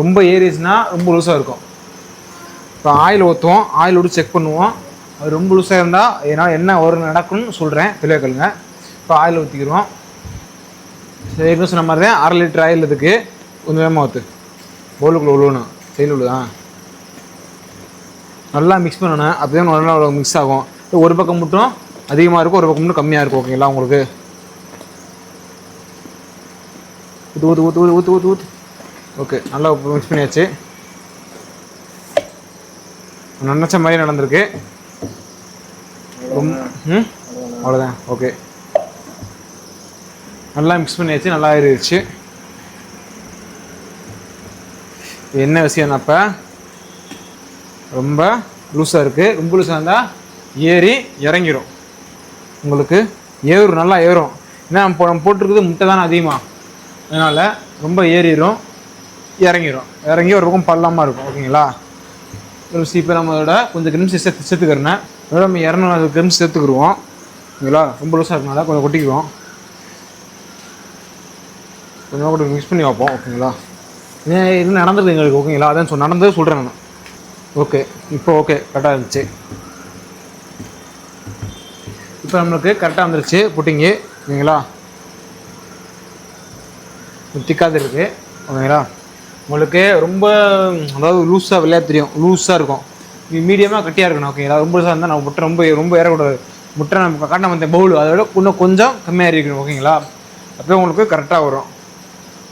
ரொம்ப ஏறிச்சுன்னா ரொம்ப லூஸாக இருக்கும். இப்போ ஆயில் ஊற்றுவோம் ஆயில் விட்டு செக் பண்ணுவோம். அது ரொம்ப லூஸாக இருந்தால் என்னால் என்ன ஒரு நடக்கும்னு சொல்கிறேன் தெளிவாக கேளுங்க. இப்போ ஆயில் ஊற்றிக்கிறோம் சரி ஏற்கனவே சொன்ன மாதிரி தான் அரை லிட்டர் ஆயில் இதுக்கு கொஞ்சம் வேகமாக ஊற்று பவுலுக்குள்ளே உழுவணும். செயல் விழுதா நல்லா மிக்ஸ் பண்ணணும். அப்போ நல்லா மிக்ஸ் ஆகும். இப்போ ஒரு பக்கம் மட்டும் அதிகமாக இருக்கும் ஒரு பக்கம் மட்டும் கம்மியாக இருக்கும் ஓகேங்களா உங்களுக்கு? ஊற்று ஊற்று ஊற்று ஊற்று ஊற்று ஊற்று ஓகே நல்லா மிக்ஸ் பண்ணியாச்சு. நினச்ச மாதிரி நடந்திருக்கு. ரொம்ப ம்? அவ்வளோதான் ஓகே. நல்லா மிக்ஸ் பண்ணியாச்சு நல்லா ஆயிருச்சு. என்ன விஷயம்னா அப்போ? ரொம்ப லூஸாக இருக்குது ரொம்ப லூஸாக இருந்தால் ஏறி இறங்கிரும். உங்களுக்கு ஏறும் நல்லா ஏறும். ஏன்னா நம்ம போட்டிருக்குது முட்டை தானே அதிகமாக அதனால் ரொம்ப ஏறிடும் இறங்கிரும். இறங்கி ஒரு பக்கம் பள்ளமாக இருக்கும் ஓகேங்களா? ஒரு இப்போ நம்ம அதோட கொஞ்சம் கிரிம்ஸ் சேர்த்து சேர்த்துக்கிறேன். அதோட நம்ம இரநூறு கிரிம்ஸ் சேர்த்துக்கிடுவோம் ஓகேங்களா? ரொம்ப லூஸாக இருக்கனால கொஞ்சம் கொட்டிக்குவோம். கொஞ்சம் கூட மிக்ஸ் பண்ணி வைப்போம் ஓகேங்களா? ஏன் இது நடந்தது எங்களுக்கு ஓகேங்களா? அதான் சொல் நடந்தது சொல்கிறேன் நான். ஓகே. இப்போ ஓகே கரெக்டாக இருந்துச்சு. இப்போ நம்மளுக்கு கரெக்டாக வந்துருச்சு புட்டிங்கு ஓகேங்களா? திக்காது இருக்குது ஓகேங்களா? உங்களுக்கு ரொம்ப அதாவது லூஸாக விளையாட தெரியும். லூஸாக இருக்கும். மீடியமாக கட்டியாக இருக்கணும் ஓகேங்களா ரொம்ப லூஸாக இருந்தால் நம்ம முட்டை ரொம்ப ரொம்ப ஏறக்கூடாது. முட்டை நம்ம காட்டின வந்த பவுல் அதோட இன்னும் கொஞ்சம் கம்மியாக இருக்கணும் ஓகேங்களா அப்போ உங்களுக்கு கரெக்டாக வரும்.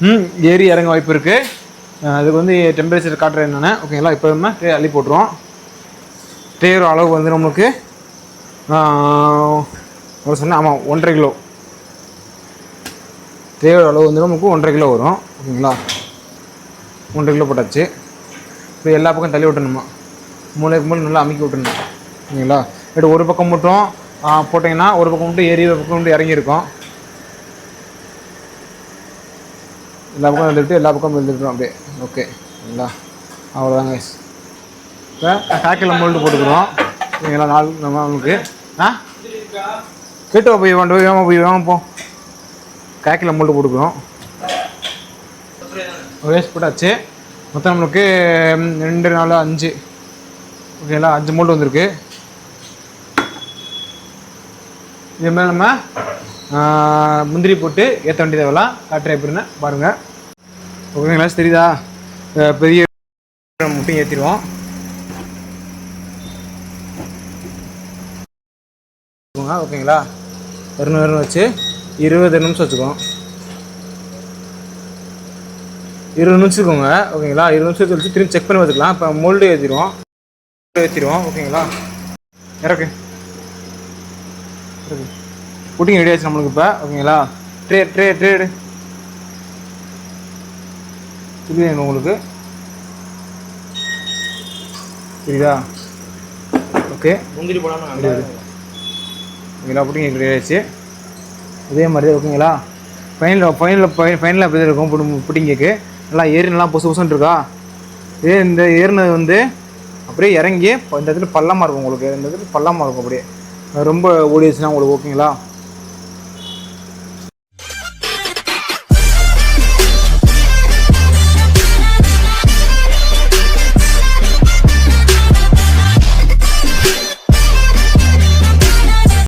ம் ஏறி இறங்க வாய்ப்பு இருக்குது அதுக்கு வந்து டெம்பரேச்சர் காட்டுற என்னென்ன ஓகேங்களா இப்போ நம்ம ட்ரே அள்ளி போட்டுருவோம். ட்ரேயோட அளவு வந்து நம்மளுக்கு ஒரு சொன்னேன் ஆமாம் ஒன்றரை கிலோ. ட்ரேயோட அளவு வந்து நமக்கு ஒன்றரை கிலோ வரும் ஓகேங்களா ஒன்றரை கிலோ போட்டாச்சு. இப்போ எல்லா பக்கம் தள்ளி விட்டணுமா மூளைக்கு மூளை நல்லா அமுக்கி விட்டுணும் ஓகேங்களா இப்படி ஒரு பக்கம் மட்டும் போட்டிங்கன்னா ஒரு பக்கம் மட்டும் ஏறி ஒரு பக்கம் மட்டும் இறங்கியிருக்கும். எல்லா பக்கம் எழுதிட்டு எல்லா பக்கம் எழுதிட்டோம் அப்படியே. ஓகே. சரிங்களா? அவ்வளோதாங்க. இப்போ காக்கில் மோல்டு போட்டுக்கிறோம். ஓகேங்களா நாலு நம்ம நமக்கு ஆ? கேட்டு போய் வாண்டு வேகமாக போய் வேகமாக போ. காக்கில் மோல்டு போட்டுக்கிறோம். வேஸ்ட் போட்டாச்சு. மொத்தம் நம்மளுக்கு ரெண்டு நாலு அஞ்சு. ஓகேங்களா அஞ்சு மோல்டு வந்திருக்கு. இது மாதிரி நம்ம முந்திரி போட்டு ஏற்ற வேண்டியது தேவைலாம் காட்டுற எப்படின்னு பாருங்கள் ஓகேங்களா தெரியுதா? பெரிய முட்டையும் ஏற்றிடுவோம் ஓகேங்களா இரநூறு இரநூறு வச்சு இருபது நிமிஷம் வச்சுக்கோம் இருபது நிமிஷம் வச்சுக்கோங்க ஓகேங்களா இருபது நிமிஷம் கழிச்சு திரும்பி செக் பண்ணி பார்த்துக்கலாம் இப்போ மோல்டு ஏற்றிடுவோம் ஏற்றிடுவோம் ஓகேங்களா இறக்கு இறக்கு புட்டிங் ரெடி ஆச்சு நம்மளுக்கு இப்போ ஓகேங்களா ட்ரே ட்ரே ட்ரே எடு புரியுது உங்களுக்கு புரியுதா ஓகே முந்திரி போடாமல் ஓகேங்களா புட்டிங் ரெடி ஆயிடுச்சு இதே மாதிரி தான் ஓகேங்களா ஃபைனலில் ஃபைனலில் ஃபைனலில் எப்படி இருக்கும் புட்டு புட்டிங் கேக்கு நல்லா ஏறி புசு பொசு இருக்கா? இதே இந்த ஏறினது வந்து அப்படியே இறங்கி இந்த இடத்துல பள்ளமாக இருக்கும் உங்களுக்கு. இந்த இடத்துல பள்ளமாக இருக்கும் அப்படியே. ரொம்ப ஓடிடுச்சுன்னா உங்களுக்கு ஓகேங்களா